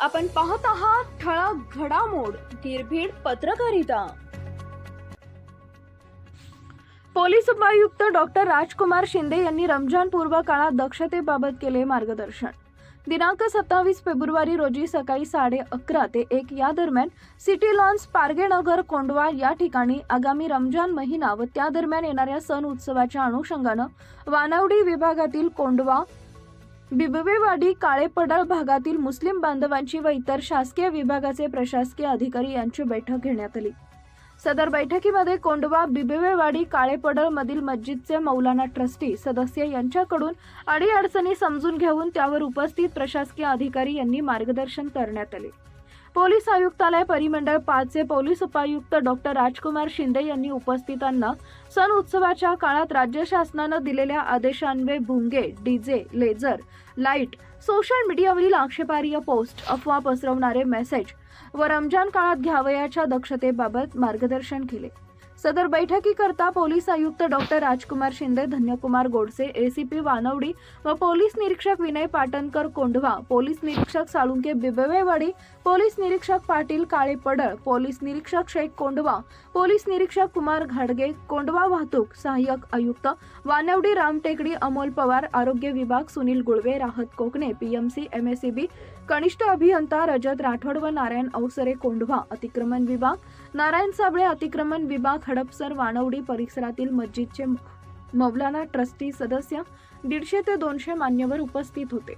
आपण पाहत आहात ठळक घडामोड निर्भीड पत्रकारिता. पोलीस उपायुक्त डॉक्टर राजकुमार शिंदे यांनी रमजान पूर्व काळात दक्षतेबाबत केले मार्गदर्शन. दिनांक सत्तावीस फेब्रुवारी रोजी सकाळी साडे अकरा ते एक या दरम्यान सिटी लॉन्स पारगेनगर कोंडवा या ठिकाणी आगामी रमजान महिना व त्या दरम्यान येणाऱ्या सण उत्सवाच्या अनुषंगानं वानवडी विभागातील कोंडवा बिबवेवाडी काळेपडळ भागातील मुस्लिम बांधवांची व इतर शासकीय विभागाचे प्रशासकीय अधिकारी यांची बैठक घेण्यात आली. सदर बैठकीमध्ये कोंडवा बिबवेवाडी काळेपडळ मधील मस्जिदचे मौलाना ट्रस्टी सदस्य यांच्याकडून अडीअडचणी समजून घेऊन त्यावर उपस्थित प्रशासकीय अधिकारी यांनी मार्गदर्शन करण्यात आले. पोलीस आयुक्तालय परिमंडळ पाचचे पोलीस उपायुक्त डॉक्टर राजकुमार शिंदे यांनी उपस्थितांना सण उत्सवाच्या काळात राज्य शासनानं दिलेल्या आदेशान्वये भुंगे डीजे लेझर लाइट सोशल मीडियावरील आक्षेपार्ह पोस्ट अफवा पसरवणारे मेसेज व रमजान काळात घ्यावयाच्या दक्षतेबाबत मार्गदर्शन केले. सदर बैठकीकरता पोलीस आयुक्त डॉक्टर राजकुमार शिंदे धन्यकुमार गोडसे एसीपी वानवडी व पोलीस निरीक्षक विनय पाटणकर कोंढवा पोलीस निरीक्षक साळुंके बिबवेवाडी पोलीस निरीक्षक पाटील काळे पडळ पोलीस निरीक्षक शेख कोंडवा पोलीस निरीक्षक कुमार घाडगे कोंढवा वाहतूक सहाय्यक आयुक्त वानवडी रामटेकडी अमोल पवार आरोग्य विभाग सुनील गुळवे राहत कोकणे पीएमसी एमएससीबी कनिष्ठ अभियंता रजत राठोड व नारायण अवसरे कोंढवा अतिक्रमण विभाग नारायण साबळे अतिक्रमण विभाग हडपसर वानवडी परिसरातील मस्जिदचे मौलाना ट्रस्टी सदस्य दीडशे ते दोनशे मान्यवर उपस्थित होते.